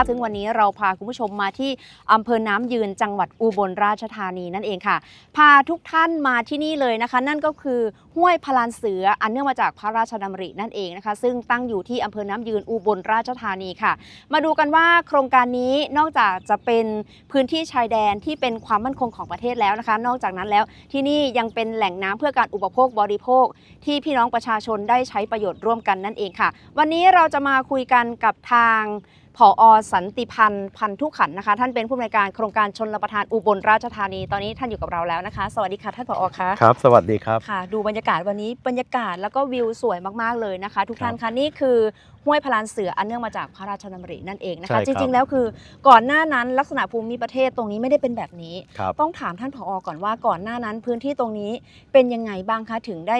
ค่ะถึงวันนี้เราพาคุณผู้ชมมาที่อำเภอน้ำยืนจังหวัดอุบลราชธานีนั่นเองค่ะ พาทุกท่านมาที่นี่เลยนะคะ นั่นก็คือห้วยพลานเสืออันเนื่องมาจากพระราชดำรินั่นเองนะคะ ซึ่งตั้งอยู่ที่อำเภอน้ำยืนอุบลราชธานีค่ะ มาดูกันว่าโครงการนี้นอกจากจะเป็นพื้นที่ชายแดนที่เป็นความมั่นคงของประเทศแล้วนะคะ นอกจากนั้นแล้วที่นี่ยังเป็นแหล่งน้ำเพื่อการอุปโภคบริโภค ที่พี่น้องประชาชนได้ใช้ประโยชน์ร่วมกันนั่นเองค่ะ วันนี้เราจะมาคุยกันกับทาง ผอสันติพันธ์พันธุขันธ์นะคะ ท่านเป็นผู้อำนวยการโครงการชนรับประทานอุบลราชธานีตอนนี้ท่านอยู่กับเราแล้วนะคะ สวัสดีค่ะท่านผอคะครับ สวัสดีครับค่ะ ดูบรรยากาศวันนี้บรรยากาศแล้วก็วิวสวยมากๆเลยนะคะ ทุกครับท่านคะนี่คือห้วยพลานเสืออันเนื่องมาจากพระราชดำรินั่นเองนะใช่คะครับจริงๆแล้วคือก่อนหน้านั้นลักษณะภูมิประเทศตรงนี้ไม่ได้เป็นแบบนี้ครับต้องถามท่านผอก่อนว่าก่อนหน้านั้นพื้นที่ตรงนี้เป็นยังไงบ้างคะถึงได้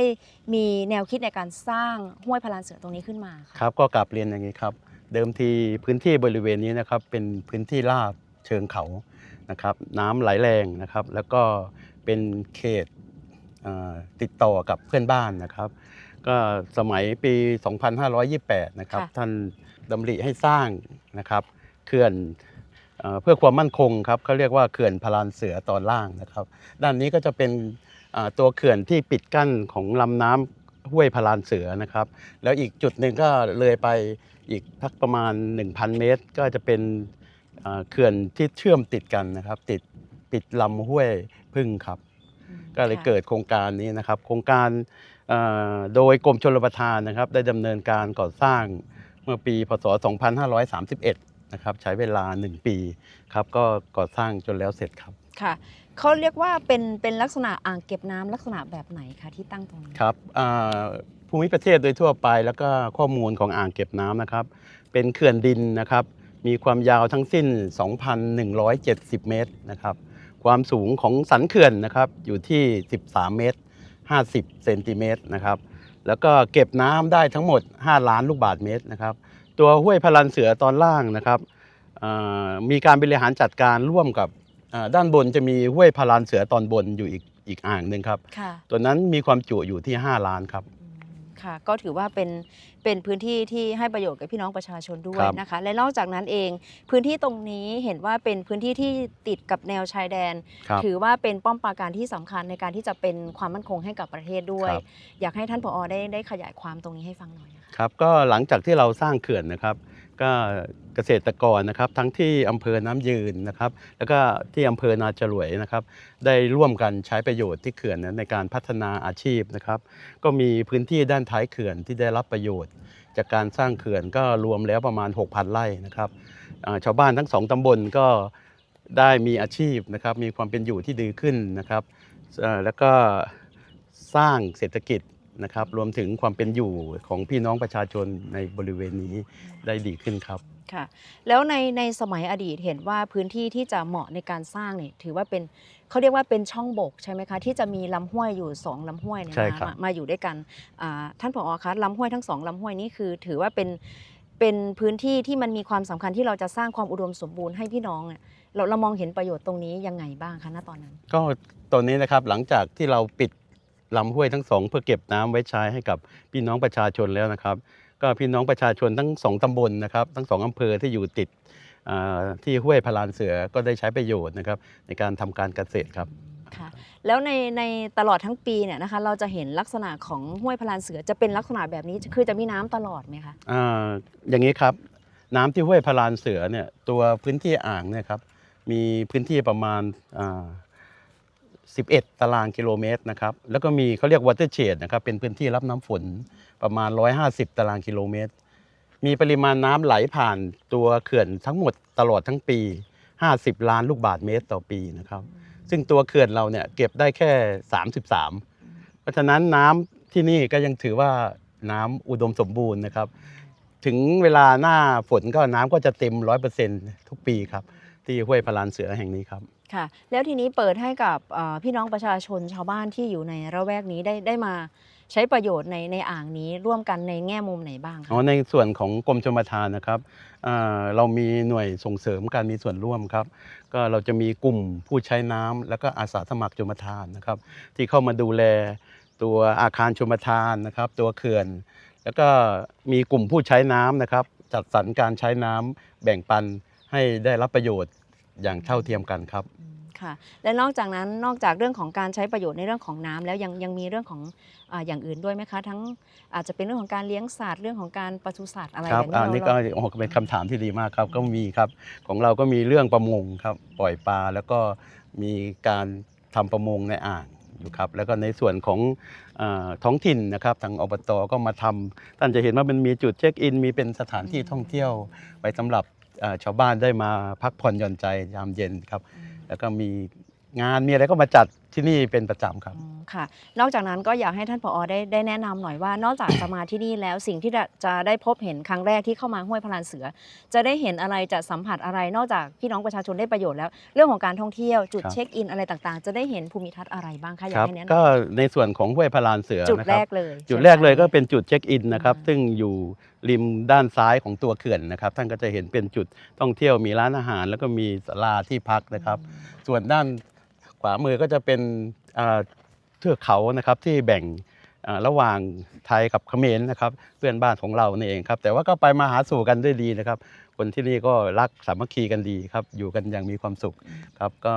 มีแนวคิดในการสร้างห้วยพลานเสือตรงนี้ขึ้นมาะครับก็กลับเรียนอย่างนี้ครับ เดิมทีพื้นที่บริเวณนี้นะครับเป็นพื้นที่ราบเชิงเขานะครับน้ำไหลแรงนะครับ แล้วก็เป็นเขตเอ่อติดต่อกับเพื่อนบ้านนะครับ ก็สมัยปี 2528 นะครับ ท่านดำริให้สร้างนะครับเขื่อนเอ่อเพื่อความมั่นคงครับเขาเรียกว่าเขื่อนพลานเสือตอนล่างนะครับ ด้านนี้ก็จะเป็นอ่าตัวเขื่อนที่ปิดกั้นของลำน้ำห้วยพลานเสือนะครับ แล้วอีกจุดหนึ่งก็เลยไป อีกพักประมาณ 1,000 เมตร ก็จะเป็นเอ่อเขื่อนที่เชื่อมติดกันนะครับ ติดติดลำห้วยพึ่งครับอืมก็เลยค่ะเกิดโครงการนี้นะครับ โครงการเอ่อโดยกรมชลประทานนะครับ ได้ดำเนินการก่อสร้างเมื่อปีพศ 2531 นะครับ ใช้เวลา 1 ปีครับ ก็ก่อสร้างจนแล้วเสร็จครับค่ะ เขาเรียกว่าเป็นเป็นลักษณะอ่างเก็บน้ำลักษณะแบบไหนคะที่ตั้งตรงนี้ครับภูมิประเทศโดยทั่วไปแล้วก็ข้อมูลของอ่างเก็บน้ำนะครับ เป็นเขื่อนดินนะครับ มีความยาวทั้งสิ้น 2,170 เมตรนะครับ ความสูงของสันเขื่อนนะครับอยู่ที่ 13 เมตร 50 เซนติเมตรนะครับ แล้วก็เก็บน้ำได้ทั้งหมด 5 ล้านลูกบาศก์เมตรนะครับ ตัวห้วยพลันเสือตอนล่างนะครับมีการบริหารจัดการร่วมกับ ด้านบนจะมีห้วยพลันเสือตอนบนอยู่อีกอีกอ่างหนึ่งครับค่ะตัวนั้นมีความจุอยู่ที่ 5 ล้านครับอืมค่ะ ก็ถือว่าเป็นเป็นพื้นที่ที่ให้ประโยชน์กับพี่น้องประชาชนด้วยครับ นะคะ และนอกจากนั้นเอง พื้นที่ตรงนี้เห็นว่าเป็นพื้นที่ที่ติดกับแนวชายแดน ครับ ถือว่าเป็นป้อมปราการที่สำคัญในการที่จะเป็นความมั่นคงให้กับประเทศด้วย ครับ อยากให้ท่านผอได้ได้ขยายความตรงนี้ให้ฟังหน่อยนะคะ ครับก็หลังจากที่เราสร้างเขื่อนนะครับ ก็เกษตรกรนะครับ ทั้งที่อำเภอน้ำยืนนะครับ แล้วก็ที่อำเภอนาจรวยนะครับ ได้ร่วมกันใช้ประโยชน์ที่เขื่อนนั้นในการพัฒนาอาชีพนะครับ ก็มีพื้นที่ด้านท้ายเขื่อนที่ได้รับประโยชน์ จากการสร้างเขื่อนก็รวมแล้วประมาณ 6,000 ไร่นะครับชาวบ้านทั้งสองตำบลก็ได้มีอาชีพนะครับ มีความเป็นอยู่ที่ดีขึ้นนะครับแล้วก็สร้างเศรษฐกิจ นะครับ รวมถึงความเป็นอยู่ของพี่น้องประชาชนในบริเวณนี้ได้ดีขึ้นครับค่ะแล้วในในสมัยอดีตเห็นว่าพื้นที่ที่จะเหมาะในการสร้างเนี่ยถือว่าเป็นเขาเรียกว่าเป็นช่องบกใช่ไหมคะที่จะมีลำห้วยอยู่สองลำห้วยเนี่ยใช่มาครับมามาอยู่ด้วยกันอ่าท่านผอคะลำห้วยทั้งสองลำห้วยนี้คือถือว่าเป็นเป็นพื้นที่ที่มันมีความสำคัญที่เราจะสร้างความอุดมสมบูรณ์ให้พี่น้องเนี่ยเราเรามองเห็นประโยชน์ตรงนี้ยังไงบ้างคะณตอนนั้น ก็ตอนนี้นะครับหลังจากที่เราปิด ลำห้วยทั้งสองเพื่อเก็บน้ำไว้ใช้ให้กับพี่น้องประชาชนแล้วนะครับ ก็พี่น้องประชาชนทั้งสองตำบลนะครับ ทั้งสองอำเภอที่อยู่ติดอ่าที่ห้วยพลานเสือก็ได้ใช้ประโยชน์นะครับ ในการทำการเกษตรครับค่ะแล้วในในตลอดทั้งปีเนี่ยนะคะเราจะเห็นลักษณะของห้วยพลานเสือจะเป็นลักษณะแบบนี้คือจะมีน้ำตลอดไหมคะอ่าอย่างนี้ครับน้ำที่ห้วยพลานเสือเนี่ยตัวพื้นที่อ่างเนี่ยครับมีพื้นที่ประมาณอ่า 11 ตารางกิโลเมตรนะครับ แล้วก็มีเขาเรียกวอเตอร์เชดนะครับ เป็นพื้นที่รับน้ำฝนประมาณ 150 ตารางกิโลเมตร มีปริมาณน้ำไหลผ่านตัวเขื่อนทั้งหมดตลอดทั้งปี 50 ล้านลูกบาทเมตรต่อปีนะครับ ซึ่งตัวเขื่อนเราเนี่ยเก็บได้แค่ 33 เพราะฉะนั้นน้ำที่นี่ก็ยังถือว่าน้ำอุดมสมบูรณ์นะครับ ถึงเวลาหน้าฝนก็น้ำก็จะเต็ม 100%ทุกปีครับ ที่ห้วยพลานเสือแห่งนี้ครับ ค่ะ แล้วทีนี้เปิดให้กับพี่น้องประชาชนชาวบ้านที่อยู่ในระแวกนี้ได้ได้มาใช้ประโยชน์ในในอ่างนี้ร่วมกันในแง่มุมไหนบ้างคะอ๋อในส่วนของกรมชลประทานนะครับเรามีหน่วยส่งเสริมการมีส่วนร่วมครับ ก็เราจะมีกลุ่มผู้ใช้น้ำแล้วก็อาสาสมัครชลประทานนะครับ ที่เข้ามาดูแลตัวอาคารชลประทานนะครับ ตัวเขื่อน แล้วก็มีกลุ่มผู้ใช้น้ำนะครับ จัดสรรการใช้น้ำแบ่งปันให้ได้รับประโยชน์ อย่างเท่าเทียมกันครับอืมค่ะ และนอกจากนั้นนอกจากเรื่องของการใช้ประโยชน์ในเรื่องของน้ำแล้วยังยังมีเรื่องของอาอย่างอื่นด้วยไหมคะ ทั้งอาจจะเป็นเรื่องของการเลี้ยงสัตว์เรื่องของการปศุสัตว์อะไรครัแบบบนี้อันเรานี้ก็เราโอ้โหเป็นคำถามที่ดีมากครับก็มีครับของเราก็มีเรื่องประมงครับปล่อยปลาแล้วก็มีการทำประมงในอ่างอยู่ครับแล้วก็ในส่วนของเออท้องถิ่นนะครับทางอบตก็มาทำท่านจะเห็นว่ามันมีจุดเช็คอิน มีเป็นสถานที่ท่องเที่ยวไว้สำหรับเอ่อ ชาวบ้านได้มาพักผ่อนหย่อนใจยามเย็นครับอืมแล้วก็มีงานมีอะไรก็มาจัด ที่นี่เป็นประจำครับอืมค่ะ นอกจากนั้นก็อยากให้ท่านผอได้ได้แนะนำหน่อยว่า นอกจากจะมาที่นี่แล้วสิ่งที่จะจะได้พบเห็นครั้งแรกที่เข้ามาห้วยพลานเสือ จะได้เห็นอะไรจะสัมผัสอะไร นอกจากพี่น้องประชาชนได้ประโยชน์แล้ว เรื่องของการท่องเที่ยวจุดครับ เช็คอินอะไรต่างๆ จะได้เห็นภูมิทัศน์อะไรบ้างคะอยาคกรับให้แนะนก็ในส่วนของห้วยพลานเสือำจุดนะคแรรับ กเลยจุดใช่ไหมแรกเลยคะก็เป็นจุดเช็คอินนะครับอ่าซึ่งอยู่ริมด้านซ้ายของตัวเขื่อนนะครับ ท่านก็จะเห็นเป็นจุดท่องเที่ยวมีร้านอาหาร แล้วก็มีศาลาที่พักนะครับ ส่วนด้าน ขวามือก็จะเป็นเทือกเขานะครับที่แบ่งระหว่างไทยกับเขมรนะครับเพื่อนบ้านของเรานี่เองครับ แต่ว่าก็ไปมาหาสู่กันด้วยดีนะครับ คนที่นี่ก็รักสามัคคีกันดีครับ อยู่กันอย่างมีความสุขครับก็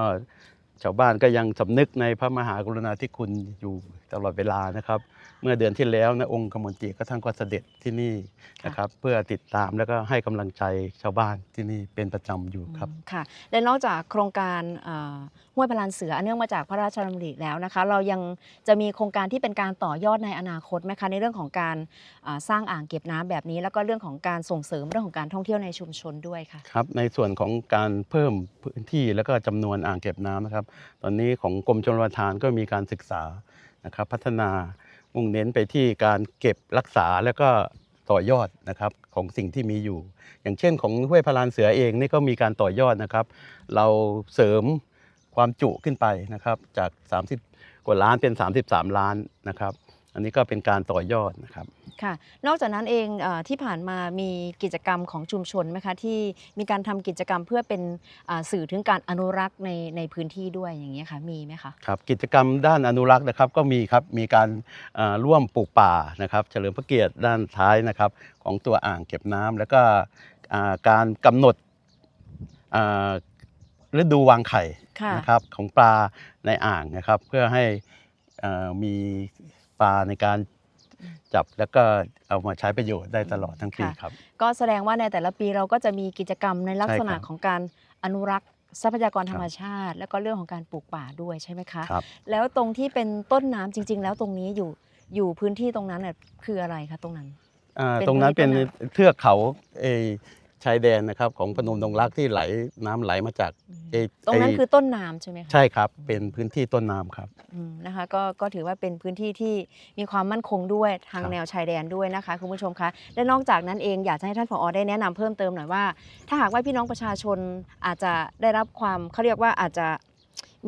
ชาวบ้านก็ยังสำนึกในพระมหากรุณาธิคุณอยู่ตลอดเวลานะครับ เมื่อเดือนที่แล้วนะองค์กมลตรีก็ท่านก็เสด็จที่นี่นะครับเพื่อติดตามแล้วก็ให้กำลังใจชาวบ้านที่นี่เป็นประจำอยู่ครับอืมค่ะและนอกจากโครงการเอ่อห้วยพลานเสืออันเนื่องมาจากพระราชดำริแล้วนะคะ เรายังจะมีโครงการที่เป็นการต่อยอดในอนาคตไหมคะในเรื่องของการอ่าสร้างอ่างเก็บน้ำแบบนี้ แล้วก็เรื่องของการส่งเสริมเรื่องของการท่องเที่ยวในชุมชนด้วยค่ะครับในส่วนของการเพิ่มพื้นที่แล้วก็จำนวนอ่างเก็บน้ำนะครับ ตอนนี้ของกรมชลประทานก็มีการศึกษานะครับพัฒนา มุ่งเน้นไปที่การเก็บรักษาแล้วก็ต่อยอดนะครับของสิ่งที่มีอยู่ อย่างเช่นของห้วยพลานเสือเองนี่ก็มีการต่อยอดนะครับ เราเสริมความจุขึ้นไปนะครับจาก 30 กว่าล้านเป็น 33 ล้านนะครับ อันนี้ก็เป็นการต่อยอดนะครับ ค่ะ นอกจากนั้นเองเออที่ผ่านมามีกิจกรรมของชุมชนไหมคะที่มีการทำกิจกรรมเพื่อเป็นอ่าสื่อถึงการอนุรักษ์ในในพื้นที่ด้วยอย่างนี้ยค่ะมีไหมคะ ครับกิจกรรมด้านอนุรักษ์นะครับก็มีครับมีการเอ่อร่วมปลูกป่านะครับเฉลิมพระเกียรติด้านท้ายนะครับของตัวอ่างเก็บน้ำแล้วก็อ่าการกำหนดอ่าฤดูวางไข่ค่ะ นะครับของปลาในอ่างนะครับ เพื่อให้เอ่อมี ปลาในการจับแล้วก็เอามาใช้ประโยชน์ได้ตลอดทั้งปีค่ะ ครับ ก็แสดงว่าในแต่ละปีเราก็จะมีกิจกรรมในลักษณะใช่ครับของการอนุรักษ์ทรัพยากรครับธรรมชาติ แล้วก็เรื่องของการปลูกป่าด้วยใช่ไหมคะ ครับ แล้วตรงที่เป็นต้นน้ำจริง ๆ แล้วตรงนี้อยู่อยู่พื้นที่ตรงนั้นน่ะคืออะไรคะตรงนั้น อ่าเป็นตรงนั้นเป็นพื้นที่ เทือกเขาเออ ชายแดนนะครับของพนมดงรักที่ไหลน้ำไหลมาจากเอตรงนั้นไคือต้นน้ำใช่ไหมคะใช่ครับ เป็นพื้นที่ต้นน้ำครับอืมนะคะก็ก็ถือว่าเป็นพื้นที่ที่มีความมั่นคงด้วยทางครับแนวชายแดนด้วยนะคะคุณผู้ชมคะและนอกจากนั้นเองอยากจะให้ท่านผอได้แนะนำเพิ่มเติมหน่อยว่า ถ้าหากว่าพี่น้องประชาชนอาจจะได้รับความเขาเรียกว่าอาจจะ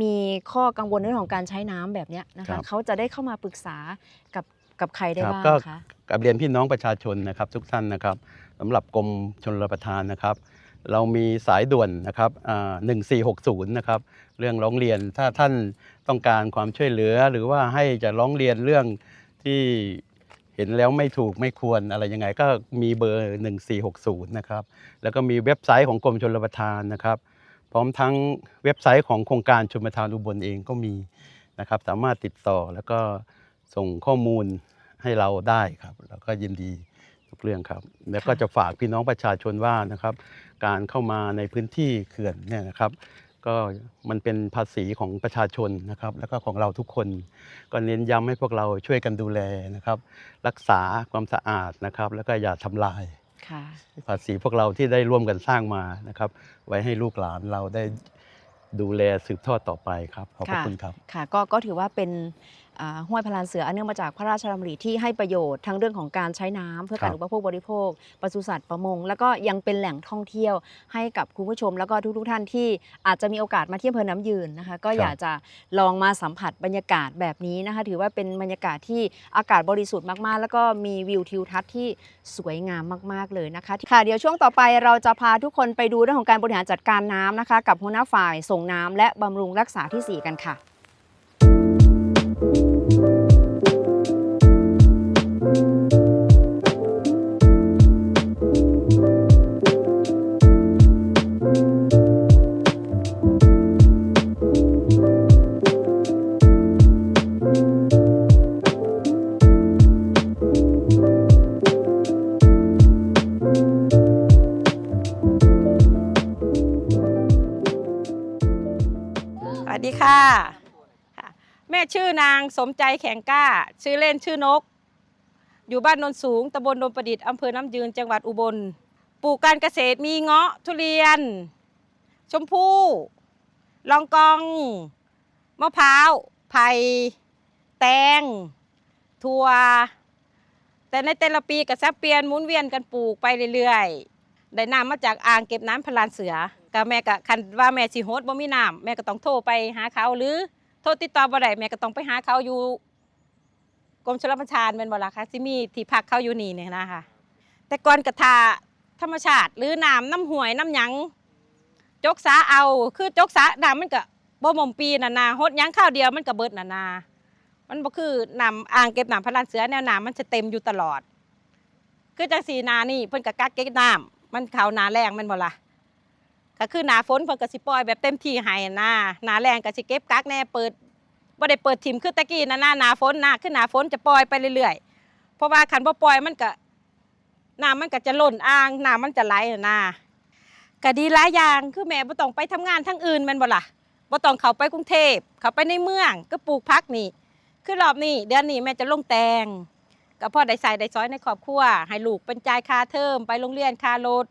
มีข้อกังวลในเรื่องของการใช้น้ำแบบเนี้ยนะครัคะบเขาจะได้เข้ามาปรึกษากับ กับใครได้ครับบ้างก็คะกับเรียนพี่น้องประชาชนนะครับ ทุกท่านนะครับสำหรับกรมชนรประทานนะครับ เรามีสายด่วนนะครับหนึ่งสี่หกศูนย์นะครับเรื่องร้องเรียนถ้าท่านต้องการความช่วยเหลือ หรือว่าให้จะร้องเรียนเรื่องที่เห็นแล้วไม่ถูกไม่ควรอะไรยังไงก็มีเบอร์ 1460 นะครับ แล้วก็มีเว็บไซต์ของกรมชลประทานนะครับ พร้อมทั้งเว็บไซต์ของโครงการชลประทานอุบลเองก็มีนะครับ สามารถติดต่อแล้วก็ ส่งข้อมูลให้เราได้ครับ แล้วก็ยินดีทุกเรื่องครับ แล้วก็จะฝากพี่น้องประชาชนว่านะครับ การเข้ามาในพื้นที่เขื่อนเนี่ยนะครับ ก็มันเป็นภาษีของประชาชนนะครับ แล้วก็ของเราทุกคน ก็เน้นย้ำให้พวกเราช่วยกันดูแลนะครับ รักษาความสะอาดนะครับ แล้วก็อย่าทำลายค่ะภาษีพวกเราที่ได้ร่วมกันสร้างมานะครับ ไว้ให้ลูกหลานเราได้ดูแลสืบทอดต่อไปครับขอบพระค่ะคุณครับค่ะก็ก็ถือว่าเป็นอ่า ห้วยพลานเสืออันเนื่องมาจากพระราชดำริที่ให้ประโยชน์ทั้งเรื่องของการใช้น้ำเพื่อการครับอุปโภคบริโภคปศุสัตว์ประมง แล้วก็ยังเป็นแหล่งท่องเที่ยวให้กับคุณผู้ชม แล้วก็ทุกๆท่านที่อาจจะมีโอกาสมาเที่ยวอำเภอน้ำยืนนะคะก็อยากจะลองมาสัมผัสบรรยากาศแบบนี้นะคะถือว่าเป็นบรรยากาศที่อากาศบริสุทธิ์มากๆ แล้วก็มีวิวทิวทัศน์ที่สวยงามมากๆเลยนะคะค่ะเดี๋ยวช่วงต่อไปเราจะพาทุกคนไปดูเรื่องของการบริหารจัดการน้ำนะคะ กับหัวหน้าฝ่ายส่งน้ำและบำรุงรักษาที่สี่กันค่ะ ชื่อนางสมใจแข็งกล้า ชื่อเล่นชื่อนก อยู่บ้านโนนสูงตำบลดมประดิษฐ์อำเภอน้ำยืนจังหวัดอุบล ปลูกการเกษตรมีเงาะทุเรียน ชมพู่ลองกองมะพร้าวไผ่แตงถั่วแต่ในแต่ละปีก็สับเปลี่ยนหมุนเวียนกันปลูกไปเรื่อยๆ ได้น้ำมาจากอ่างเก็บน้ำพลานเสือก็แม่ก็คันว่าแม่สิโฮดบ่มีน้ำแม่ก็ต้องโทรไปหาเขาหรือ โทรติดต่อบ่ได้แม่ก็ต้องไปหาเขาอยู่กรมชลประทานแม่นบ่ล่ะคะสิมีที่พักเขาอยู่นี่เนี่ยนะคะแต่ก่อนกระทาธรรมชาติ หรือน้ำน้ำห้วยน้ำหยังจกสาเอาคือจกสาน้ำมันก็บ่มมปีน่ะนาฮดยังข้าวเดียวมันก็เบิดน่ะนา มันบ่คือน้ำอ่างเก็บน้ำพลานเสือแนวน้ำมันจะเต็มอยู่ตลอด คือจังสีนานี่เพิ่นก็กักเก็บน้ำมันเขาหนาแรงม่นบ่ล่ะ ก็คือหนาฝนเพิ่นก็สิปล่อยแบบเต็มที่ให้นาหนาแรงก็สิเก็บกักแน่เปิดบ่ได้เปิดทิมคือตะกี้นะหน้าหนาฝนหน้าคือหนาฝนจะปล่อยไปเรื่อยๆ เพราะว่าคันบ่ปล่อยมันก็น้ำมันก็จะล้นอ่างน้ำมันจะไหลนะก็ดีหลายอย่างคือแม่บ่ต้องไปทำงานทั้งอื่นแม่นบ่ล่ะบ่ต้องเข้าไปกรุงเทพเข้าไปในเมืองก็ปลูกผักนี่ คือรอบนี้เดือนนี้แม่จะลงแตงก็พ่อได้ใส่ได้ซอยในครอบครัวให้ลูกเป็นจ่ายค่าเทอมไปโรงเรียนค่ารถ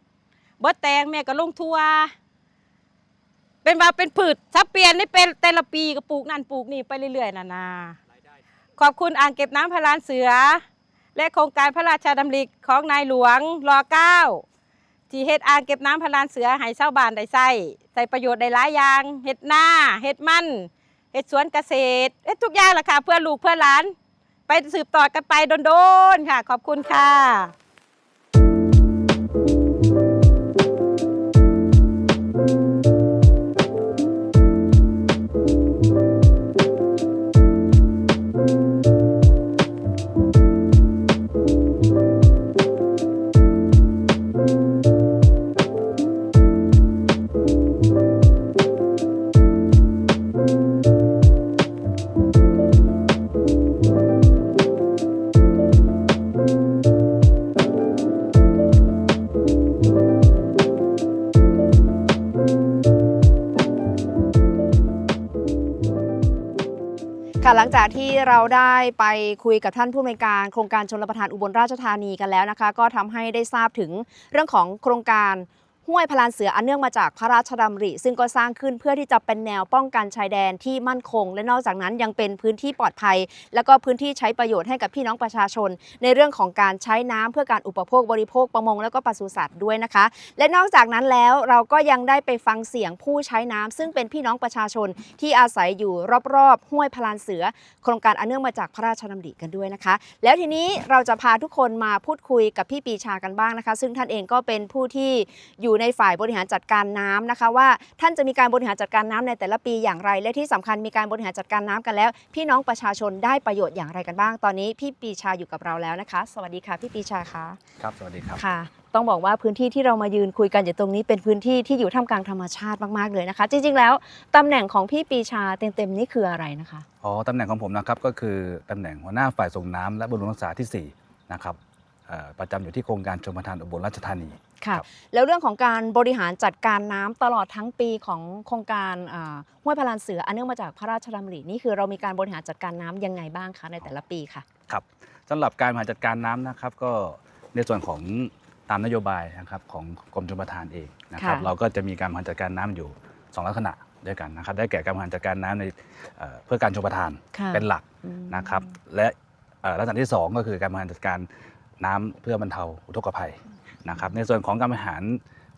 บดแตงแม่ก็ลงทัวเป็นว่าเป็นผืชซับเปลี่ยนได้เป็นแต่ละปีก็ปลูกนั่นปลูกนี่ไปเรื่อยๆนานาขอบคุณอ่างเก็บน้ำพลานเสือ และโครงการพระราชาดำริของนายหลวงรอเก้าที่เฮ็ดอ่างเก็บน้ำพลานเสือให้ชาวบ้านได้ใช้ใส่ประโยชน์ได้หลายอย่างเฮ็ดหน้าเฮ็ดมันเฮ็ดสวนเกษตรเฮ็ดทุกอย่างแหละค่ะเพื่อลูกเพื่อหลาน ไปสืบต่อกันไปโดนๆค่ะ ขอบคุณค่ะ ค่ะหลังจากที่เราได้ไปคุยกับท่านผู้อำนวยการโครงการชนรับประทานอุบลราชธานีกันแล้วนะคะ ก็ทำให้ได้ทราบถึงเรื่องของโครงการ ห้วยพลานเสืออันเนื่องมาจากพระราชดำริ ซึ่งก็สร้างขึ้นเพื่อที่จะเป็นแนวป้องกันชายแดนที่มั่นคง และนอกจากนั้นยังเป็นพื้นที่ปลอดภัย แล้วก็พื้นที่ใช้ประโยชน์ให้กับพี่น้องประชาชน ในเรื่องของการใช้น้ำเพื่อการอุปโภคบริโภคประมงแล้วก็ปศุสัตว์ด้วยนะคะ และนอกจากนั้นแล้วเราก็ยังได้ไปฟังเสียงผู้ใช้น้ำซึ่งเป็นพี่น้องประชาชนที่อาศัยอยู่รอบๆห้วยพลานเสือ โครงการอันเนื่องมาจากพระราชดำริกันด้วยนะคะ แล้วทีนี้เราจะพาทุกคนมาพูดคุยกับพี่ปีชากันบ้างนะคะ ซึ่งท่านเองก็เป็นผู้ที่อยู่ในฝ่ายบริหารจัดการน้ำนะคะ ว่าท่านจะมีการบริหารจัดการน้ำในแต่ละปีอย่างไร และที่สำคัญมีการบริหารจัดการน้ำกันแล้ว พี่น้องประชาชนได้ประโยชน์อย่างไรกันบ้าง ตอนนี้พี่ปีชาอยู่กับเราแล้วนะคะ สวัสดีค่ะพี่ปีชาคะครับสวัสดีครับค่ะ ต้องบอกว่าพื้นที่ที่เรามายืนคุยกันอยู่ตรงนี้เป็นพื้นที่ที่อยู่ท่ามกลางธรรมชาติมากๆเลยนะคะ จริงๆแล้วตำแหน่งของพี่ปีชาเต็มๆนี่คืออะไรนะคะอ๋อตำแหน่งของผมนะครับก็คือตำแหน่งหัวหน้าฝ่ายส่งน้ำและบำรุงรักษาที่4นะครับเอ่อ ประจำอยู่ที่โครงการชมประทานอุบลราชธานีค่ะครับแล้วเรื่องของการบริหารจัดการน้ำตลอดทั้งปีของโครงการอ่าห้วยพลานเสืออันเนื่องมาจากพระราชดำรินี่คือเรามีการบริหารจัดการน้ำยังไงบ้างคะในแต่ละปีค่ะครับสำหรับการบริหารจัดการน้ำนะครับก็ในส่วนของตามนโยบายนะครับของกรมชลประทานเองนะครับค่ะเราก็จะมีการบริหารจัดการน้ำอยู่ 2 ลักษณะด้วยกันนะครับได้แก่การบริหารจัดการน้ำในเอ่อเพื่อการชลประทานค่ะเป็นหลักอืมนะครับและเอ่อลักษณะที่ 2 ก็คือการบริหารจัดการ น้ำเพื่อบรรเทาอุทกภัยนะครับ ในส่วนของการบริหาร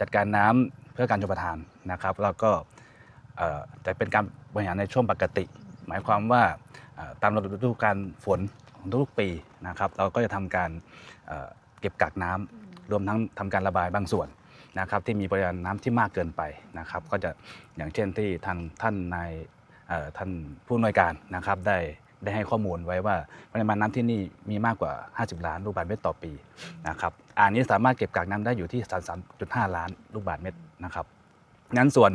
จัดการน้ำเพื่อการชลประทานนะครับแล้วก็จะเป็นการบริหารในช่วงปกติ หมายความว่าตามฤดูกาลฝนของทุกปีนะครับ เราก็จะทำการเเก็บกักน้ำรวมทั้งทำการระบายบางส่วนนะครับ ที่มีปริมาณน้ำที่มากเกินไปนะครับ ก็จะอย่างเช่นที่ทางท่านนายท่านผู้อำนวยการนะครับได้ ได้ให้ข้อมูลไว้ว่าปริมาณน้ำที่นี่มีมากกว่า 50 ล้านลูกบาศก์เมตรต่อปีนะครับอ่างนี้สามารถเก็บกักน้ำได้อยู่ที่ 33.5 ล้านลูกบาศก์เมตรนะครับนั้นส่วน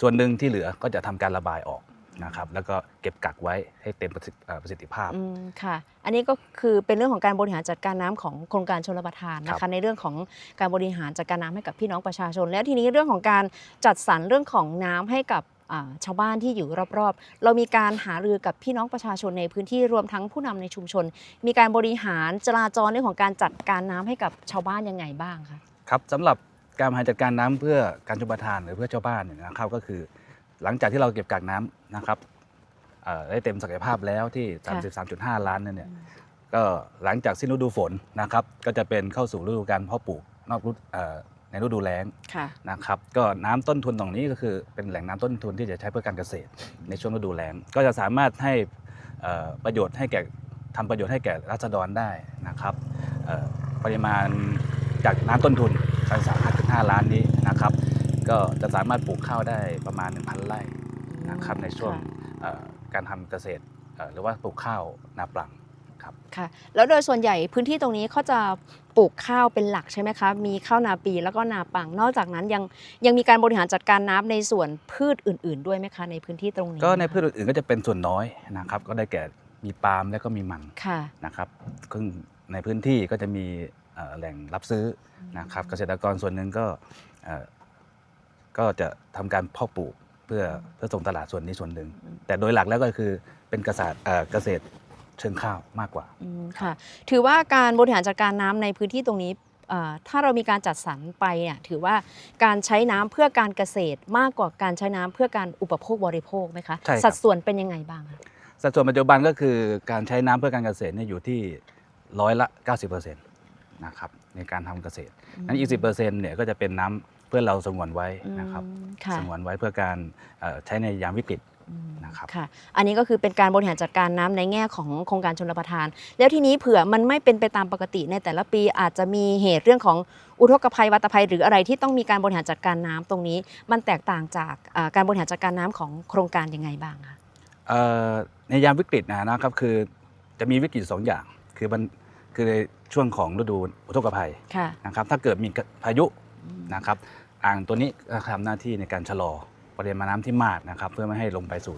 ส่วนหนึ่งที่เหลือก็จะทำการระบายออกนะครับแล้วก็เก็บกักไว้ให้เต็มประสิทธิเอ่อประสิทธิภาพอืมค่ะ อันนี้ก็คือเป็นเรื่องของการบริหารจัดการน้ำของโครงการชลประทานนะครัคะบในเรื่องของการบริหารจัดการน้ำให้กับพี่น้องประชาชน แล้วทีนี้เรื่องของการจัดสรรเรื่องของน้ำให้กับอ่า ชาวบ้านที่อยู่รอบๆ เรามีการหารือกับพี่น้องประชาชนในพื้นที่รวมทั้งผู้นำในชุมชน มีการบริหารจราจรเรื่องของการจัดการน้ำให้กับชาวบ้านยังไงบ้างคะครับสำหรับการบริหารจัดการน้ำเพื่อการชลประทานหรือเพื่อชาวบ้านเนี่ยนะครับก็คือ หลังจากที่เราเก็บกักน้ำนะครับเอ่อได้เต็มศักยภาพแล้วที่ค่ะ33.5 ล้านนั่นเนี่ยก็หลังจากสิ้นฤดูฝนนะครับก็จะเป็นเข้าสู่ฤดูการเพาะปลูกนอกฤดูเอ่อ ในฤดูแล้งค่ะนะครับก็น้ำต้นทุนตรงนี้ก็คือเป็นแหล่งน้ำต้นทุนที่จะใช้เพื่อการเกษตร ในช่วงฤดูแล้งก็จะสามารถให้เอ่อประโยชน์ให้แก่ทำประโยชน์ให้แก่รัษฎรได้นะครับเอ่อปริมาณจากน้ำต้นทุน33.5ล้านนี้นะครับ ก็จะสามารถปลูกข้าวได้ประมาณ 1,000 ไร่นะครับในช่วงค่ะเอ่อการทำเกษตรเอ่อหรือว่าปลูกข้าวนาปลัง ครับค่ะแล้วโดยส่วนใหญ่พื้นที่ตรงนี้เขาจะปลูกข้าวเป็นหลักใช่ไหมคะมีข้าวนาปีแล้วก็นาปังนอกจากนั้นยังยังมีการบริหารจัดการน้ำในส่วนพืชอื่น ๆ ด้วยไหมคะในพื้นที่ตรงนี้ก็ในพืชอื่นๆก็จะเป็นส่วนน้อยนะครับก็ได้แก่มีปาล์มและก็มีมันค่ะนะครับซึ่งในพื้นที่ก็จะมีเอ่อแหล่งรับซื้อนะครับเกษตรกรส่วนหนึ่งก็เอ่อก็จะทำการเพาะปลูกเพื่อเพื่อส่งตลาดส่วนนี้ส่วนหนึ่งอืมแต่โดยหลักแล้วก็คือเป็นเกษตรเอ่อเกษตร เชิงข้าวมากกว่าอืมค่ะ ถือว่าการบริหารจัดการน้ำในพื้นที่ตรงนี้เอ่อถ้าเรามีการจัดสรรไปเนี่ยถือว่าการใช้น้ำเพื่อการเกษตรมากกว่าการใช้น้ำเพื่อการอุปโภคบริโภคไหมคะใช่ครับสัดส่วนเป็นยังไงบ้างคะสัดส่วนปัจจุบันก็คือการใช้น้ำเพื่อการเกษตรเนี่ยอยู่ที่ร้อยละ 90%นะครับในการทำเกษตร นั้นอีก10%เนี่ยก็จะเป็นน้ำเพื่อเราสงวนไว้นะครับอืมค่ะสงวนไว้เพื่อการเอ่อใช้ในยามวิกฤตอืมนะครับค่ะอันนี้ก็คือเป็นการบริหารจัดการน้ำในแง่ของโครงการชนประทาน แล้วทีนี้เผื่อมันไม่เป็นไปตามปกติในแต่ละปีอาจจะมีเหตุเรื่องของอุทกภัยวัตภัย หรืออะไรที่ต้องมีการบริหารจัดการน้ำตรงนี้ มันแตกต่างจากอ่าการบริหารจัดการน้ำของโครงการยังไงบ้างคะเอ่อในยามวิกฤตนะนะครับคือจะมีวิกฤตสองอย่างคือมันคือในช่วงของฤดูอุทกภัยค่ะนะครับถ้าเกิดมีพายุนะครับอ่างตัวนี้ก็ทำหน้าที่ในการชะลอ ปริมาณน้ำที่มากนะครับเพื่อไม่ให้ลงไปสู่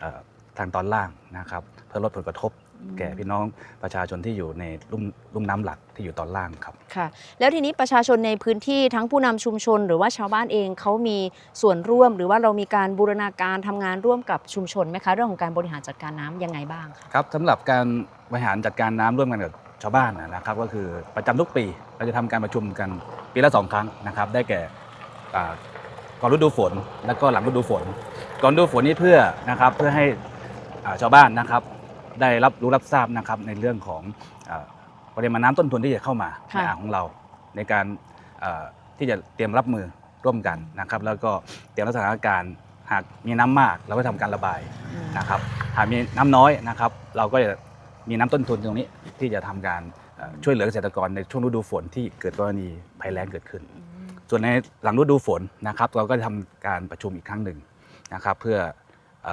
เอ่อทางตอนล่างนะครับเพื่อลดผลกระทบแก่พี่น้องประชาชนที่อยู่ในลุ่มลุ่มน้ำหลักที่อยู่ตอนล่างครับค่ะ แล้วทีนี้ประชาชนในพื้นที่ทั้งผู้นำชุมชน หรือว่าชาวบ้านเองเขามีส่วนร่วม หรือว่าเรามีการบูรณาการทำงานร่วมกับชุมชนไหมคะเรื่องของการบริหารจัดการน้ำยังไงบ้างคะครับสำหรับการบริหารจัดการน้ำร่วมกันกับชาวบ้านนะครับ ก็คือประจำทุกปีเราจะทำการประชุมกันปีละสองครั้งนะครับ ได้แก่อ่า ก่อนฤดูฝน และก็หลังฤดูฝน ก่อนฤดูฝนนี่เพื่อนะครับเพื่อให้อ่าชาวบ้านนะครับได้รับรู้รับทราบนะครับในเรื่องของอาปริมาณน้ำต้นทุนที่จะเข้ามาในค่ะอ่างของเราในการอ่าที่จะเตรียมรับมือร่วมกันนะครับ แล้วก็เตรียมรับสถานการณ์หากมีน้ำมากเราก็ทำการระบายนะครับหากมีน้ำน้อยนะครับ เราก็จะมีน้ำต้นทุนตรงนี้ที่จะทำการเอ่อช่วยเหลือเกษตรกรในช่วงฤดูฝนที่เกิดกรณีภัยแล้งเกิดขึ้น ส่วนในหลังฤดูฝนนะครับ เราก็จะทำการประชุมอีกครั้งหนึ่งนะครับ เพื่ออ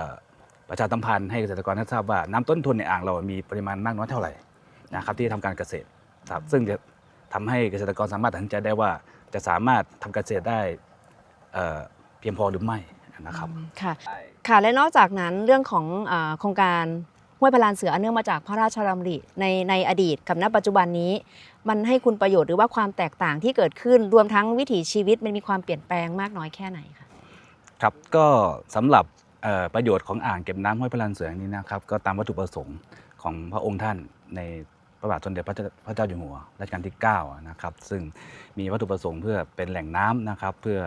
ประชาสัมพันธ์ให้เกษตรกรทราบว่าน้ำต้นทุนในอ่างเรามีปริมาณมากน้อยเท่าไหร่นะครับ ที่ทำการเกษตรครับซึ่งจะทำให้เกษตรกรสามารถตัดสินใจได้ว่าจะสามารถทำเกษตรได้เพียงพอหรือไม่นะครับค่ะค่ะและนอกจากนั้นเรื่องของอโครงการห้วยพลานเสืออันเนื่องมาจากพระราชดำริในในอดีตกับณปัจจุบันนี้ มันให้คุณประโยชน์หรือว่าความแตกต่างที่เกิดขึ้นรวมทั้งวิถีชีวิตมันมีความเปลี่ยนแปลงมากน้อยแค่ไหนคะครับก็สำหรับประโยชน์ของอ่างเก็บน้ำห้วยพระลันเสือนี้นะครับ ก็ตามวัตถุประสงค์ของพระองค์ท่านในพระบาทสมเด็จพระเจ้าพระเจ้าอยู่หัวรัชกาลที่9นะครับซึ่งมีวัตถุประสงค์เพื่อเป็นแหล่งน้ำนะครับเพื่อ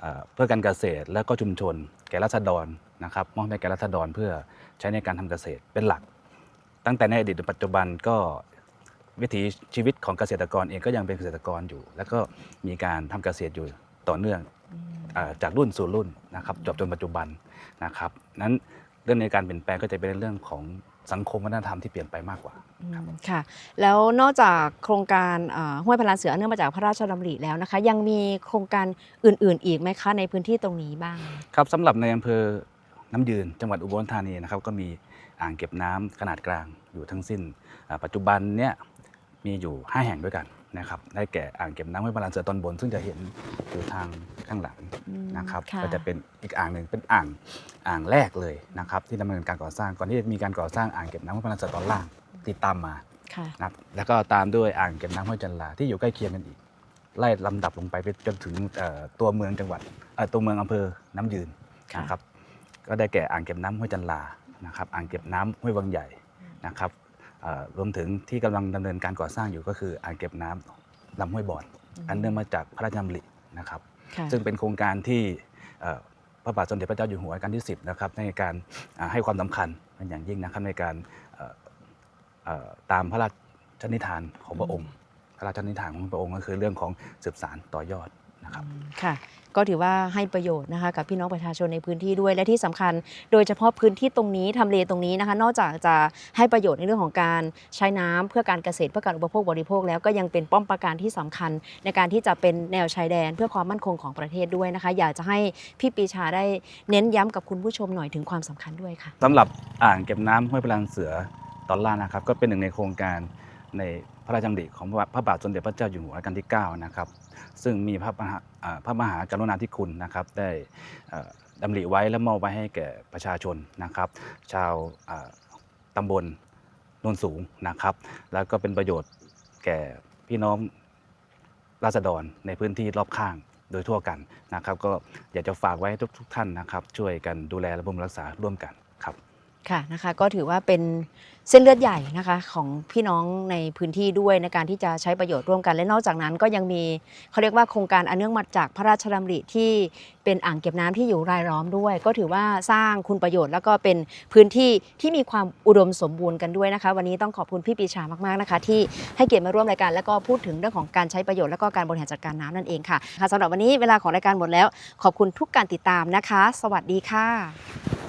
เอเพื่อการเกษตรและก็ชุมชน แก่รัษฎรนะครับมอบให้แก่รัษฎรเพื่อใช้ในการทำเกษตรเป็นหลัก ตั้งแต่ในอดีตถึงปัจจุบันก็ วิถีชีวิตของเกษตรกรเองก็ยังเป็นเกษตรกรอยู่ แล้วก็มีการทำเกษตรอยู่ต่อเนื่องเอ่อจากรุ่นสู่รุ่นนะครับจบจนปัจจุบันนะครับนั้นเรื่องในการเปลี่ยนแปลงก็จะเป็นเรื่องของสังคมวัฒนธรรมที่เปลี่ยนไปมากกว่าอืมค่ะ แล้วนอกจากโครงการอ่าห้วยพลานเสืออันเนื่องมาจากพระราชดำริแล้วนะคะ ยังมีโครงการอื่น ๆ อีกไหมคะในพื้นที่ตรงนี้บ้าง ครับสำหรับในอำเภอน้ำยืนจังหวัดอุบลธานีนะครับก็มีอ่างเก็บน้ำขนาดกลางอยู่ทั้งสิ้นอ่าปัจจุบันเนี่ย มีอยู่ 5 แห่งด้วยกันนะครับ ได้แก่อ่างเก็บน้ำห้วยพลานเสือตอนบน ซึ่งจะเห็นอยู่ทางข้างหลังอืมนะครับค่ะก็จะเป็นอีกอ่างหนึ่งเป็นอ่างอ่างแรกเลยนะครับ ที่ดำเนินการก่อสร้างก่อนที่จะมีการก่อสร้างอ่างเก็บน้ำห้วยพลานเสือตอนล่างติดตามมาค่ะนะครับแล้วก็ตามด้วยอ่างเก็บน้ำห้วยจันลาที่อยู่ใกล้เคียงกันอีกไล่ลำดับลงไปไปจนถึงเอ่อตัวเมืองจังหวัดเอ่อตัวเมืองอำเภอน้ำยืนค่ะนะครับ ก็ได้แก่อ่างเก็บน้ำห้วยจันลานะครับ อ่างเก็บน้ำห้วยวังใหญ่นะครับเอ่อ รวมถึงที่กำลังดำเนินการก่อสร้างอยู่ก็คืออ่างเก็บน้ำลำห้วยบอนอันเนื่องมาจากพระราชดำรินะครับค่ะซึ่งเป็นโครงการที่เอ่อพระบาทสมเด็จพระเจ้าอยู่หัวรัชกาลที่ 10 นะครับ ในการอ่าให้ความสำคัญเป็นอย่างยิ่งนะครับในการเอ่อเอ่อตามพระราชนิทานของพระองค์ พระราชนิทานของพระองค์ก็คือเรื่องของสืบสารต่อยอด นะครับค่ะก็ถือว่าให้ประโยชน์นะคะกับพี่น้องประชาชนในพื้นที่ด้วยและที่สำคัญ โดยเฉพาะพื้นที่ตรงนี้ทำเลตรงนี้นะคะ นอกจากจะให้ประโยชน์ในเรื่องของการใช้น้ำเพื่อการเกษตรเพื่อการอุปโภคบริโภค แล้วก็ยังเป็นป้อมปราการที่สำคัญ ในการที่จะเป็นแนวชายแดนเพื่อความมั่นคงของประเทศด้วยนะคะ อยากจะให้พี่ปีชาได้เน้นย้ำกับคุณผู้ชมหน่อยถึงความสำคัญด้วยค่ะสำหรับอ่างเก็บน้ำห้วยพลังเสือตอนล่างนะครับก็เป็นหนึ่งในโครงการใน พระราชดำริของพระบาทสมเด็จพระเจ้าอยู่หัวรัชกาลที่9นะครับซึ่งมีพระมหาอ่าพระมหากรุณาธิคุณนะครับได้ดำริไว้และมอบไว้ให้แก่ประชาชนนะครับ ชาวตำบลนนสูงนะครับ แล้วก็เป็นประโยชน์แก่พี่น้องราษฎรในพื้นที่รอบข้างโดยทั่วกันนะครับ ก็อยากจะฝากไว้ให้ทุกทุกท่านนะครับ ช่วยกันดูแลและบำรุงรักษาร่วมกัน ค่ะนะคะก็ถือว่าเป็นเส้นเลือดใหญ่นะคะของพี่น้องในพื้นที่ด้วยในการที่จะใช้ประโยชน์ร่วมกัน และนอกจากนั้นก็ยังมีเขาเรียกว่าโครงการอันเนื่องมาจากพระราชดำริที่เป็นอ่างเก็บน้ำที่อยู่รายล้อมด้วย ก็ถือว่าสร้างคุณประโยชน์ แล้วก็เป็นพื้นที่ที่มีความอุดมสมบูรณ์กันด้วยนะคะ วันนี้ต้องขอบคุณพี่ปีชามากๆนะคะ ที่ให้เกียรติมาร่วมรายการแล้วก็พูดถึงเรื่องของการใช้ประโยชน์แล้วก็การบริหารจัดการน้ำนั่นเองค่ะค่ะสำหรับวันนี้เวลาของรายการหมดแล้ว ขอบคุณทุกการติดตามนะคะ สวัสดีค่ะ